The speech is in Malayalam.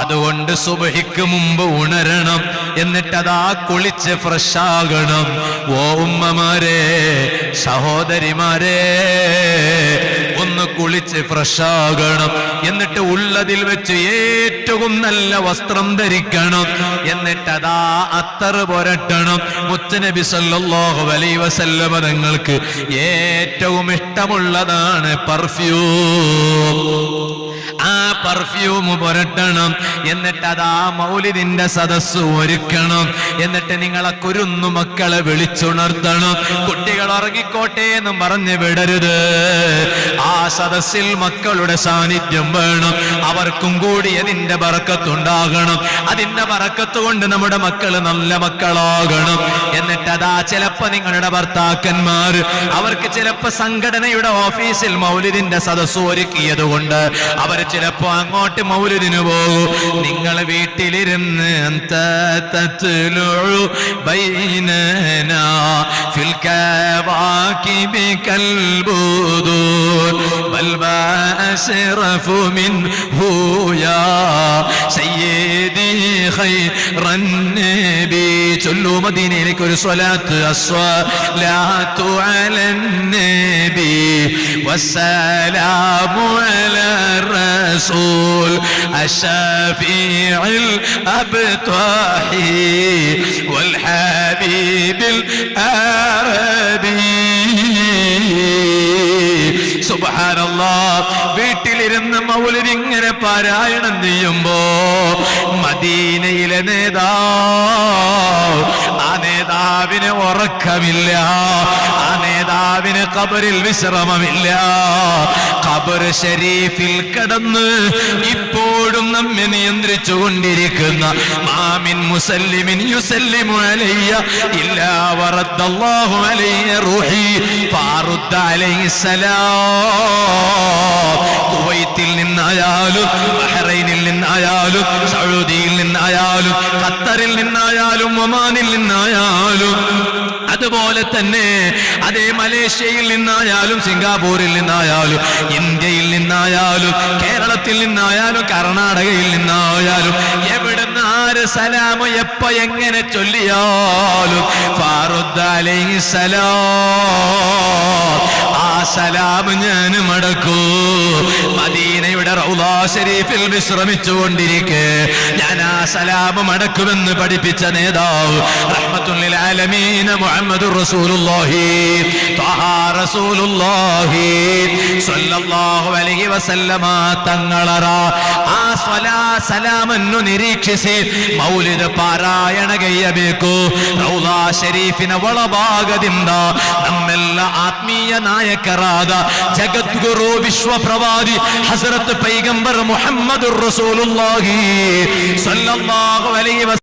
അതുകൊണ്ട് സുബഹിക്ക് മുമ്പ് ഉണരണം. എന്നിട്ട് കുളിച്ച് ഫ്രഷ് ആകണം. ഓ ഉമ്മമാരെ സഹോദരിമാരെ കുളിച്ച് ഫ്രഷാകണം. എന്നിട്ട് ഉള്ളതിൽ വെച്ച് ഏറ്റവും നല്ല വസ്ത്രം ധരിക്കണം. എന്നിട്ട് അതാ അത്തറ് പുരട്ടണം. മുത്തനബി സല്ലല്ലാഹു അലൈഹി വസല്ലമ തങ്ങൾക്ക് ഏറ്റവും ഇഷ്ടമുള്ളതാണ് പെർഫ്യൂം ആ പെർഫ്യൂം പുരട്ടണം. എന്നിട്ട് അതാ മൗലിദിന്റെ സദസ്സ് ഒരുക്കണം. എന്നിട്ട് നിങ്ങളെ കുരുന്നു മക്കളെ വിളിച്ചുണർത്തണം. കുട്ടികൾ ഉറങ്ങിക്കോട്ടെ എന്നും പറഞ്ഞു വിടരുത്. ആ സദസ്സിൽ മക്കളുടെ സാന്നിധ്യം വേണം. അവർക്കും കൂടി അതിന്റെ പറക്കത്തുണ്ടാകണം അതിന്റെ പറക്കത്ത് കൊണ്ട് നമ്മുടെ മക്കൾ നല്ല മക്കളാകണം. എന്നിട്ട് അതാ ചിലപ്പോ നിങ്ങളുടെ ഭർത്താക്കന്മാർ അവർക്ക് ചിലപ്പോ സംഘടനയുടെ ഓഫീസിൽ മൗലിദിന്റെ സദസ്സ് ഒരുക്കിയത് കൊണ്ട് അവർ ചിലപ്പോ അങ്ങോട്ട് മൗലിദിന് പോകും. നിങ്ങൾ വീട്ടിലിരുന്ന് അന്ത തത്ലുഉ ബൈനനാ ഫിൽ راكبك البذور بل ما أسرف منه يا سيدي خير النبي. كل مدينة الصلاة الصلاة على النبي والسلام على الرسول الشفيع الأبطاحي. സുബഹാനല്ലാ വീട്ടിലിരുന്ന് മൗലിങ്ങനെ പാരായണം ചെയ്യുമ്പോ മദീനയിലെ നേതാവ് ആ നേതാവിന് ഉറക്കമില്ല ആ നേതാവിന് കബറിൽ വിശ്രമമില്ല ഖബർ ഷരീഫിൽ കടന്ന് ഇപ്പോഴും നമ്മെ നിയന്ത്രിച്ചു കൊണ്ടിരിക്കുന്ന മാമിൻ മുസല്ലിമിൻ യുസല്ലിമു അലയ്യ ഇല്ലാ വറദ്ദല്ലാഹു അലയ്യ റൂഹി ഫാറുദ്ദ അലൈഹിസ്സലാം. കുവൈത്തിൽ നിന്നായാലും ബഹ്റൈനിൽ നിന്നായാലും സൗദിയിൽ നിന്നായാലും ഖത്തറിൽ നിന്നായാലും ഒമാനിൽ നിന്നായാലും അതുപോലെ തന്നെ അതേ മലേഷ്യയിൽ നിന്നായാലും സിംഗാപൂരിൽ നിന്നായാലും ഇന്ത്യയിൽ നിന്നായാലും കേരളത്തിൽ നിന്നായാലും കർണാടകയിൽ നിന്നായാലും എവിടുന്ന് ആര് സലാമ് എപ്പ എങ്ങനെ ചൊല്ലിയാലും ഫാറുദ്ദാലി സലാം ആ സലാം ഞാൻ മടക്കൂ മദീനയുടെ റൗദാ ശരീഫിൽ വിശ്രമിച്ചുകൊണ്ടിരിക്കെ. ഞാൻ ആ സലാമ് മടക്കുമെന്ന് പഠിപ്പിച്ച നേതാവ് ആലമീന മുഹമ്മദ് റസൂലുള്ളാഹി റസൂലുള്ളാഹി അലൈഹി വസല്ലമ തങ്ങളറ ആ സ്വലാ ಸಲಾಮನ್ನು ನಿರೀಕ್ಷಿಸಿ ಮೌಲಿದ ಪಾರಾಯಣ ಗೈಯಬೇಕು ರೌಲಾ ಶರೀಫಿನ ಒಳಭಾಗದಿಂದ ನಮ್ಮೆಲ್ಲ ಆತ್ಮೀಯ ನಾಯಕರಾದ ಜಗದ್ಗುರು ವಿಶ್ವ ಪ್ರವಾದಿ ಹಜರತ್ ಪೈಗಂಬರ್ ಮುಹಮ್ಮದ್ ರಸೂಲುಲ್ಲಾಹಿ ಸಲ್ಲಲ್ಲಾಹು ಅಲೈಹಿ ವಸಲ್ಲಂ